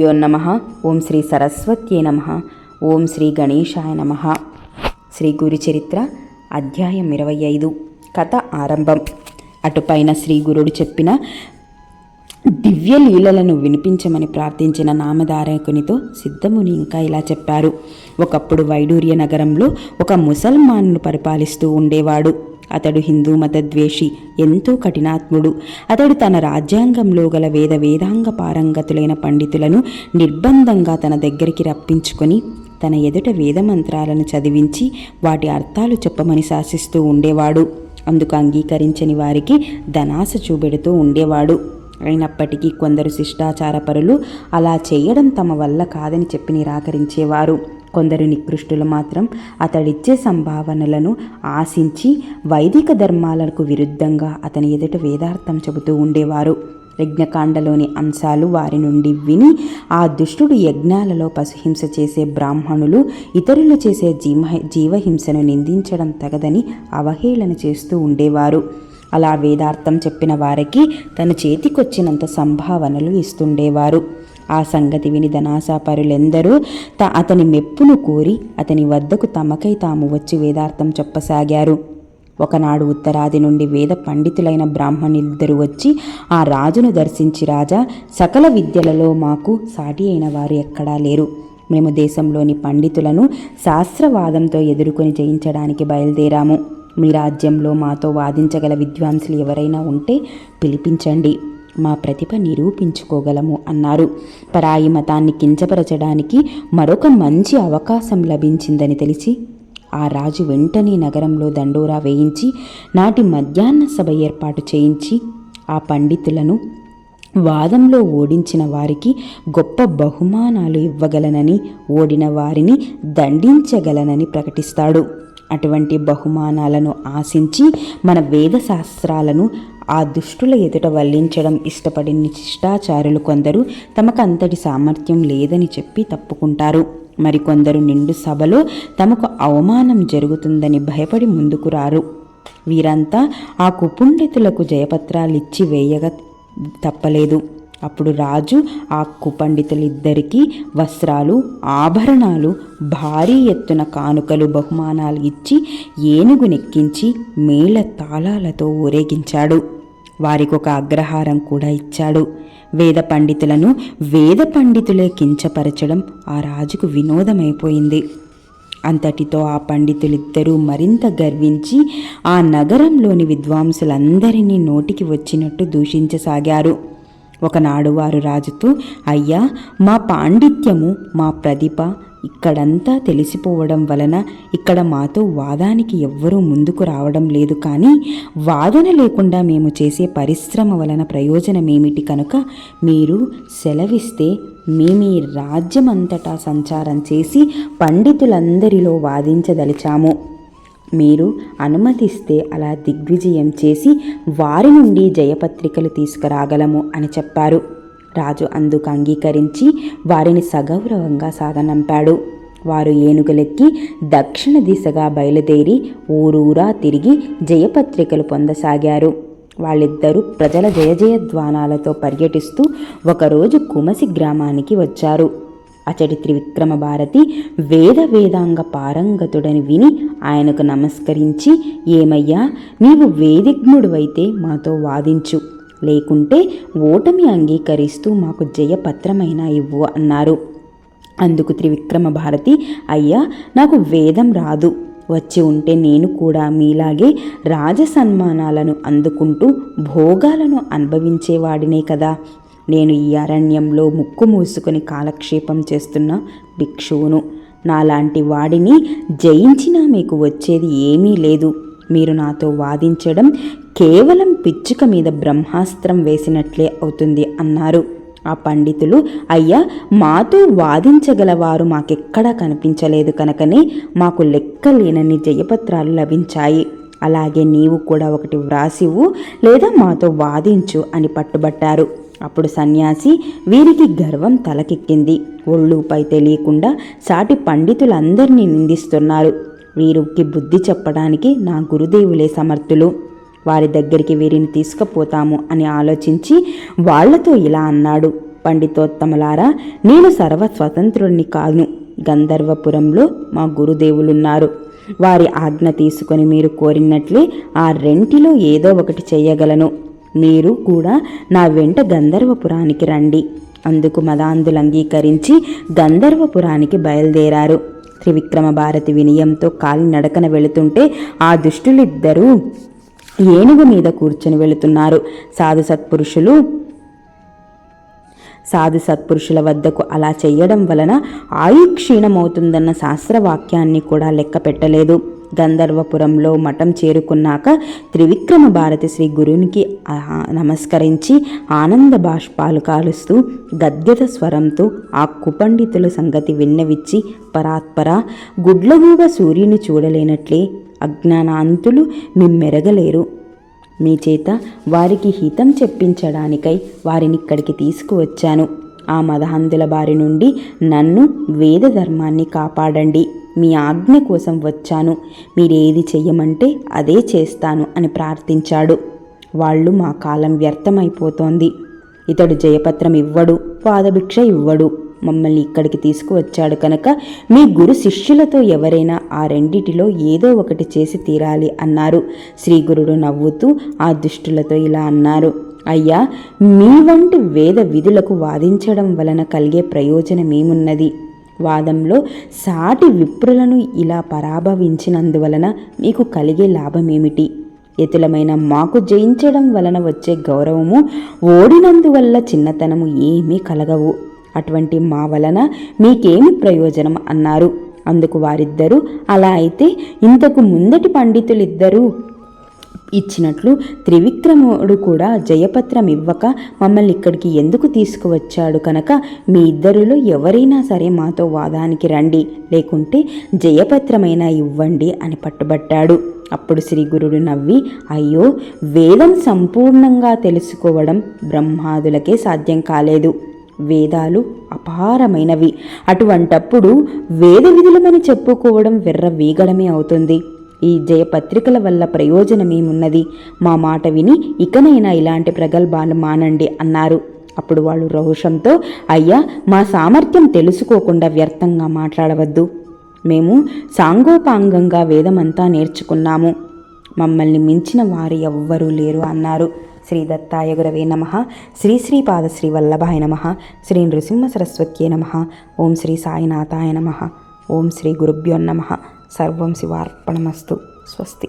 యో నమ. ఓం శ్రీ సరస్వత్యే నమ. ఓం శ్రీ గణేశాయ నమ. శ్రీ గురు చరిత్ర అధ్యాయం ఇరవై ఐదు. కథ ఆరంభం. అటుపైన శ్రీ గురుడు చెప్పిన దివ్య లీలలను వినిపించమని ప్రార్థించిన నామధారకునితో సిద్ధముని ఇంకా ఇలా చెప్పారు. ఒకప్పుడు వైడూర్య నగరంలో ఒక ముసల్మాన్ను పరిపాలిస్తూ ఉండేవాడు. అతడు హిందూ మత ద్వేషి ఎంతో కఠినాత్ముడు. అతడు తన రాజ్యాంగంలో గల వేద వేదాంగ పారంగతులైన పండితులను నిర్బంధంగా తన దగ్గరికి రప్పించుకొని తన ఎదుట వేదమంత్రాలను చదివించి వాటి అర్థాలు చెప్పమని శాసిస్తూ ఉండేవాడు. అందుకు అంగీకరించని వారికి ధనాశ చూపెడుతూ ఉండేవాడు. అయినప్పటికీ కొందరు శిష్టాచారపరులు అలా చేయడం తమ వల్ల కాదని చెప్పి నిరాకరించేవారు. కొందరు నికృష్టులు మాత్రం అతడిచ్చే సంభావనలను ఆశించి వైదిక ధర్మాలకు విరుద్ధంగా అతని ఎదుట వేదార్థం చెబుతూ ఉండేవారు. యజ్ఞకాండలోని అంశాలు వారి నుండి విని ఆ దుష్టుడు యజ్ఞాలలో పశుహింస చేసే బ్రాహ్మణులు ఇతరులు చేసే జీవ జీవహింసను నిందించడం తగదని అవహేళన చేస్తూ ఉండేవారు. అలా వేదార్థం చెప్పిన వారికి తన చేతికొచ్చినంత సంభావనలు ఇస్తుండేవారు. ఆ సంగతి విని ధనాశాపరులెందరూ త అతని మెప్పును కోరి అతని వద్దకు తమకై తాము వచ్చి వేదార్థం చెప్పసాగారు. ఒకనాడు ఉత్తరాది నుండి వేద పండితులైన బ్రాహ్మణులిద్దరు వచ్చి ఆ రాజును దర్శించి రాజా సకల విద్యలలో మాకు సాటి అయిన వారు ఎక్కడా లేరు. మేము దేశంలోని పండితులను శాస్త్రవాదంతో ఎదుర్కొని జయించడానికి బయలుదేరాము. మీ రాజ్యంలో మాతో వాదించగల విద్వాంసులు ఎవరైనా ఉంటే పిలిపించండి. మా ప్రతిభ నిరూపించుకోగలము అన్నారు. పరాయి మతాన్ని కించపరచడానికి మరొక మంచి అవకాశం లభించిందని తెలిసి ఆ రాజు వెంటనే నగరంలో దండోరా వేయించి నాటి మధ్యాహ్న సభ ఏర్పాటు చేయించి ఆ పండితులను వాదంలో ఓడించిన వారికి గొప్ప బహుమానాలు ఇవ్వగలనని ఓడిన వారిని దండించగలనని ప్రకటిస్తాడు. అటువంటి బహుమానాలను ఆశించి మన వేద శాస్త్రాలను ఆ దుష్టుల ఎదుట వల్లించడం ఇష్టపడిన శిష్టాచారులు కొందరు తమకు అంతటి సామర్థ్యం లేదని చెప్పి తప్పుకుంటారు. మరికొందరు నిండు సభలో తమకు అవమానం జరుగుతుందని భయపడి ముందుకు రారు. వీరంతా ఆ కుపుండితులకు జయపత్రాలిచ్చి వేయగా తప్పలేదు. అప్పుడు రాజు ఆ కుపండితులిద్దరికీ వస్త్రాలు ఆభరణాలు భారీ ఎత్తున కానుకలు బహుమానాలు ఇచ్చి ఏనుగునెక్కించి మేళ తాళాలతో ఊరేగించాడు. వారికి ఒక అగ్రహారం కూడా ఇచ్చాడు. వేద పండితులను వేద పండితులే కించపరచడం ఆ రాజుకు వినోదమైపోయింది. అంతటితో ఆ పండితులిద్దరూ మరింత గర్వించి ఆ నగరంలోని విద్వాంసులందరినీ నోటికి వచ్చినట్టు దూషించసాగారు. ఒకనాడు వారు రాజుతో అయ్యా మా పాండిత్యము మా ప్రతిభ ఇక్కడంతా తెలిసిపోవడం వలన ఇక్కడ మాతో వాదానికి ఎవ్వరూ ముందుకు రావడం లేదు కానీ వాదన లేకుండా మేము చేసే పరిశ్రమ వలన ప్రయోజనమేమిటి కనుక మీరు సెలవిస్తే మేము ఈ రాజ్యమంతటా సంచారం చేసి పండితులందరిలో వాదించదలిచాము. మీరు అనుమతిస్తే అలా దిగ్విజయం చేసి వారి నుండి జయపత్రికలు తీసుకురాగలము అని చెప్పారు. రాజు అందుకు అంగీకరించి వారిని సగౌరవంగా సాగనంపాడు. వారు ఏనుగులెక్కి దక్షిణ దిశగా బయలుదేరి ఊరూరా తిరిగి జయపత్రికలు పొందసాగారు. వాళ్ళిద్దరూ ప్రజల జయజయధ్వానాలతో పర్యటిస్తూ ఒకరోజు కుమసి గ్రామానికి వచ్చారు. అచడి త్రివిక్రమ భారతి వేద వేదాంగ పారంగతుడని విని ఆయనకు నమస్కరించి ఏమయ్యా నీవు వేదిగ్ముడువైతే మాతో వాదించు. లేకుంటే ఓటమి అంగీకరిస్తూ మాకు జయపత్రమైనా ఇవ్వు అన్నారు. అందుకు త్రివిక్రమ భారతి అయ్యా నాకు వేదం రాదు. వచ్చి ఉంటే నేను కూడా మీలాగే రాజసన్మానాలను అందుకుంటూ భోగాలను అనుభవించేవాడినే కదా. నేను ఈ అరణ్యంలో ముక్కు మూసుకొని కాలక్షేపం చేస్తున్న భిక్షువును. నాలాంటి వాడిని జయించినా మీకు వచ్చేది ఏమీ లేదు. మీరు నాతో వాదించడం కేవలం పిచ్చుక మీద బ్రహ్మాస్త్రం వేసినట్లే అవుతుంది అన్నారు. ఆ పండితులు అయ్యా మాతో వాదించగలవారు మాకెక్కడా కనిపించలేదు కనుకనే మాకు లెక్కలేనన్ని జయపత్రాలు లభించాయి. అలాగే నీవు కూడా ఒకటి వ్రాసివు లేదా మాతో వాదించు అని పట్టుబట్టారు. అప్పుడు సన్యాసి వీరికి గర్వం తలకెక్కింది. ఒళ్ళుపై తెలియకుండా సాటి పండితులందరినీ నిందిస్తున్నారు. వీరికి బుద్ధి చెప్పడానికి నా గురుదేవులే సమర్థులు. వారి దగ్గరికి వీరిని తీసుకుపోతాము అని ఆలోచించి వాళ్ళతో ఇలా అన్నాడు. పండితోత్తములారా నేను సర్వ స్వతంత్రుడిని కాను. గంధర్వపురంలో మా గురుదేవులున్నారు. వారి ఆజ్ఞ తీసుకొని మీరు కోరినట్లే ఆ రెంటిలో ఏదో ఒకటి చేయగలను. మీరు కూడా నా వెంట గంధర్వపురానికి రండి. అందుకు మదాంధులు అంగీకరించి గంధర్వపురానికి బయలుదేరారు. త్రివిక్రమ భారతి వినయంతో కాలినడకన వెళుతుంటే ఆ దుష్టులిద్దరూ ఏనుగు మీద కూర్చొని వెళుతున్నారు. సాధు సత్పురుషులు సాధు సత్పురుషుల వద్దకు అలా చేయడం వలన ఆయు క్షీణమవుతుందన్న శాస్త్రవాక్యాన్ని కూడా లెక్క పెట్టలేదు. గంధర్వపురంలో మఠం చేరుకున్నాక త్రివిక్రమ భారతి శ్రీ గురునికి నమస్కరించి ఆనంద బాష్పాలు కాలుస్తూ గద్గద స్వరంతో ఆ కుపండితుల సంగతి విన్నవిచ్చి పరాత్పర గుడ్లగూగా సూర్యుని చూడలేనట్లే అజ్ఞానాంతులు మిమ్మెరగలేరు. మీ చేత వారికి హితం చెప్పించడానికై వారిని ఇక్కడికి తీసుకువచ్చాను. ఆ మదహందుల బారి నుండి నన్ను వేద ధర్మాన్ని కాపాడండి. మీ ఆజ్ఞ కోసం వచ్చాను. మీరేది చెయ్యమంటే అదే చేస్తాను అని ప్రార్థించాడు. వాళ్ళు మా కాలం వ్యర్థమైపోతోంది. ఇతడు జయపత్రం ఇవ్వడు పాదభిక్ష ఇవ్వడు. మమ్మల్ని ఇక్కడికి తీసుకువచ్చాడు కనుక మీ గురు శిష్యులతో ఎవరైనా ఆ రెండిటిలో ఏదో ఒకటి చేసి తీరాలి అన్నారు. శ్రీగురుడు నవ్వుతూ ఆ దుష్టులతో ఇలా అన్నారు. అయ్యా మీ వంటి వేద విధులకు వాదించడం వలన కలిగే ప్రయోజనమేమున్నది? వాదంలో సాటి విప్రులను ఇలా పరాభవించినందువలన మీకు కలిగే లాభమేమిటి? ఎతులమైన మాకు జయించడం వలన వచ్చే గౌరవము ఓడినందువల్ల చిన్నతనము ఏమీ కలగవు. అటువంటి మా వలన మీకేమి ప్రయోజనం అన్నారు. అందుకు వారిద్దరూ అలా అయితే ఇంతకు ముందటి పండితులిద్దరూ ఇచ్చినట్లు త్రివిక్రముడు కూడా జయపత్రం ఇవ్వక మమ్మల్ని ఇక్కడికి ఎందుకు తీసుకువచ్చాడు కనుక మీ ఇద్దరిలో ఎవరైనా సరే మాతో వాదానికి రండి లేకుంటే జయపత్రమైనా ఇవ్వండి అని పట్టుబట్టాడు. అప్పుడు శ్రీ గురుడు నవ్వి అయ్యో వేదం సంపూర్ణంగా తెలుసుకోవడం బ్రహ్మాదులకే సాధ్యం కాలేదు. వేదాలు అపారమైనవి. అటువంటప్పుడు వేద విధులమని చెప్పుకోవడం వెర్ర వీగడమే అవుతుంది. ఈ జయపత్రికల వల్ల ప్రయోజనమేమున్నది? మా మాట విని ఇకనైనా ఇలాంటి ప్రగల్భాలు మానండి అన్నారు. అప్పుడు వాళ్ళు రోషంతో అయ్యా మా సామర్థ్యం తెలుసుకోకుండా వ్యర్థంగా మాట్లాడవద్దు. మేము సాంగోపాంగంగా వేదమంతా నేర్చుకున్నాము. మమ్మల్ని మించిన వారు ఎవ్వరూ లేరు అన్నారు. శ్రీ దత్తాయ గురవే నమ. శ్రీ శ్రీపాద శ్రీ వల్లభాయ నమ. శ్రీ నృసింహ సరస్వత్యే నమ. ఓం శ్రీ సాయినాథాయ నమ. ఓం శ్రీ గురుభ్యో నమ. సర్వం శివార్పణమస్తు. స్వస్తి.